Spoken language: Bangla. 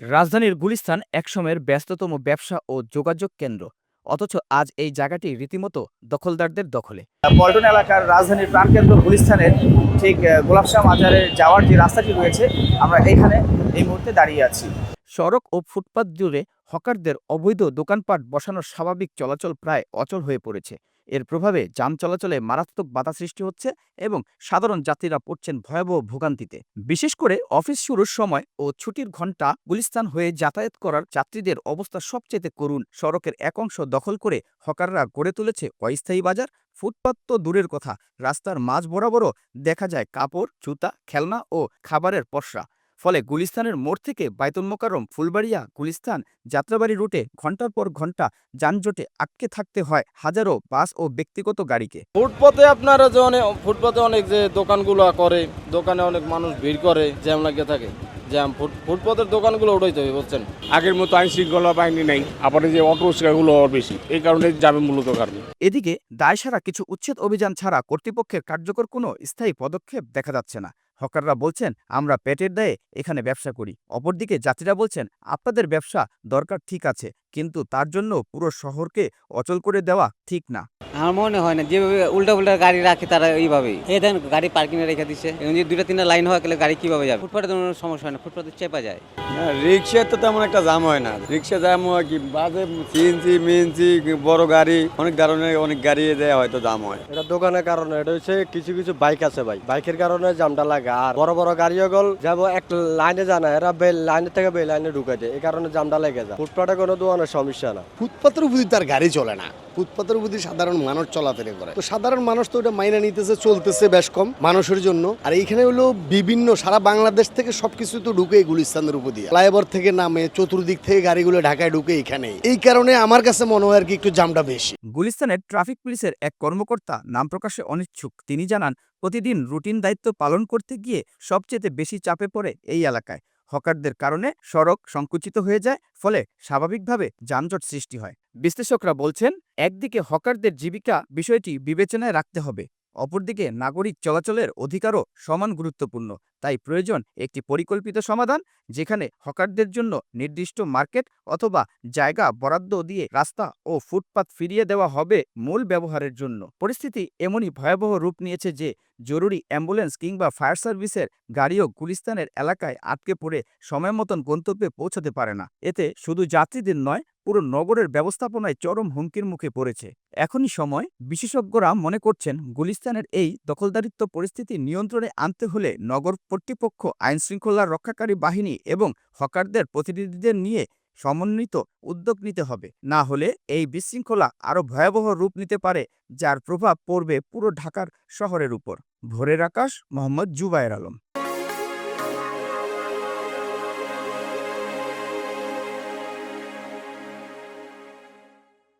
রাজধানীর গুলিস্তান একসময়ের ব্যস্ততম ব্যবসা ও যোগাযোগ কেন্দ্র। অথচ আজ এই জায়গাটি রীতিমতো দখলদারদের দখলে। পল্টন এলাকার রাজধানীর প্রাণকেন্দ্র গুলিস্তানের ঠিক গোলাপশাহ মাজারে যাওয়ার যে রাস্তাটি রয়েছে আমরা এখানে এই মুহূর্তে দাঁড়িয়ে আছি। সড়ক ও ফুটপাত জুড়ে হকারদের অবৈধ দোকানপাট বসানোর স্বাভাবিক চলাচল প্রায় অচল হয়ে পড়েছে। এর প্রভাবে যান চলাচলে মারাত্মক বাধা সৃষ্টি হচ্ছে এবং সাধারণ যাত্রীরা পড়ছেন ভয়াবহ ভোগান্তিতে। বিশেষ করে অফিস শুরুর সময় ও ছুটির ঘণ্টা গুলিস্তান হয়ে যাতায়াত করার যাত্রীদের অবস্থা সবচেয়ে করুণ। সড়কের এক অংশ দখল করে হকাররা গড়ে তুলেছে অস্থায়ী বাজার। ফুটপাত তো দূরের কথা, রাস্তার মাঝ বরাবরও দেখা যায় কাপড়, জুতা, খেলনা ও খাবারের পসরা। ফলে গুলিস্তানের মোড় থেকে বাইতুল মোকাররম ফুলবাড়িয়া গুলিস্তান যাত্রাবাড়ি রুটে ঘণ্টার পর ঘণ্টা যানজটে আটকে থাকতে হয় হাজারো বাস ও ব্যক্তিগত গাড়িকে। ফুটপথে আপনারা যে অনেক ফুটপথে অনেক যে দোকানগুলো করে দোকানে অনেক মানুষ ভিড় করে জ্যাম লাগিয়ে থাকে জ্যাম ফুট- ফুটপথের দোকানগুলো উঠাইতে হবে বুঝছেন? আগের মতো আইন শৃঙ্খলা বাহিনী নেই আবার যে অটো রিক্সাগুলো বেশি এই কারণে যাবে মূলত কারণে। এদিকে দায়সারা কিছু উচ্ছেদ অভিযান ছাড়া কর্তৃপক্ষের কার্যকর কোনো স্থায়ী পদক্ষেপ দেখা যাচ্ছে না। হকাররা বলছেন, আমরা পেটের দায়ে এখানে ব্যবসা করি। অপরদিকে যাত্রীরা বলছেন, আপনাদের ব্যবসা দরকার ঠিক আছে কিন্তু তার জন্য পুরো শহরকে অচল করে দেওয়া ঠিক না। আমার মনে হয় না যেভাবে উল্টা উল্টা গাড়ি রাখে তারা এইভাবেই এই দেন গাড়ি পার্কিং এ রেখে দিচ্ছে এবং যে দুইটা তিনটা লাইন হওয়া গেলে গাড়ি কীভাবে যাবে? ফুটপাতে কোনো সমস্যা হয় না ফুটপাতে চেপা যায়। রিক্সায় তো তেমন একটা জাম হয় না। রিক্সা জাম হয় কি বাজে সিএনজি মিএনজি বড় গাড়ি অনেক কারণে অনেক গাড়ি দেয় হয়তো জাম হয়। এটা দোকানের কারণে এটা হচ্ছে কিছু কিছু বাইক আছে ভাই। বাইকের কারণে জামটা লাগে। আর বড় বড় গাড়িও গল যাব এক লাইনে জানা এরা বে লাইনের থেকে বে লাইনে ঢুকে যায়। এই কারণে জামটা লেগে যায়। ফুটপাতে কোনো দোকানের সমস্যা না। ফুটপাতের উপর তার গাড়ি চলে না। ফুটপাতের উপর সাধারণ মানুষ চলাফেরা করে। তো সাধারণ মানুষ তো ওটা মাইনা নিতেছে চলতেছে বেশ কম মানুষের জন্য। আর এইখানে হলো বিভিন্ন সারা বাংলাদেশ থেকে সবকিছু তো ঢুকে এই গুলিস্তানের উপর দিয়ে। ফ্লাইওভার থেকে নামে চতুর্দিক থেকে গাড়িগুলো ঢাকায় ঢুকে এখানে এই কারণে আমার কাছে মনে হয় আর কি একটু জামটা বেশি। গুলিস্তানের ট্রাফিক পুলিশের এক কর্মকর্তা নাম প্রকাশে অনিচ্ছুক। তিনি জানান প্রতিদিন রুটিন দায়িত্ব পালন করতে গিয়ে সবচেয়ে বেশি চাপে পড়ে এই এলাকায়। হকারদের কারণে সড়ক সংকুচিত হয়ে যায়, ফলে স্বাভাবিকভাবে যানজট সৃষ্টি হয়। বিশ্লেষকরা বলছেন, একদিকে হকারদের জীবিকা বিষয়টি বিবেচনায় রাখতে হবে, অপরদিকে নাগরিক চলাচলের অধিকারও সমান গুরুত্বপূর্ণ। তাই প্রয়োজন একটি পরিকল্পিত সমাধান, যেখানে হকারদের জন্য নির্দিষ্ট মার্কেট অথবা জায়গা বরাদ্দ দিয়ে রাস্তা ও ফুটপাত ফিরিয়ে দেওয়া হবে মূল ব্যবহারের জন্য। পরিস্থিতি এমনই ভয়াবহ রূপ নিয়েছে যে, জরুরি অ্যাম্বুলেন্স কিংবা ফায়ার সার্ভিসের গাড়িও গুলিস্তানের এলাকায় আটকে পড়ে সময় মতন গন্তব্যে পৌঁছাতে পারে না। এতে শুধু যাত্রীদের নয়, পুরো নগরের ব্যবস্থাপনায় চরম হুমকির মুখে পড়েছে। এখনই সময়, বিশেষজ্ঞরা মনে করছেন, গুলিস্তানের এই দখলদারিত্ব পরিস্থিতি নিয়ন্ত্রণে আনতে হলে নগর কর্তৃপক্ষ আইনশৃঙ্খলা রক্ষাকারী বাহিনী এবং হকারদের প্রতিনিধিদের নিয়ে সমন্বিত উদ্যোগ নিতে হবে। না হলে এই বিশৃঙ্খলা আরও ভয়াবহ রূপ নিতে পারে, যার প্রভাব পড়বে পুরো ঢাকার শহরের উপর। ভোরের আকাশ, মোহাম্মদ জুবায়ের আলম।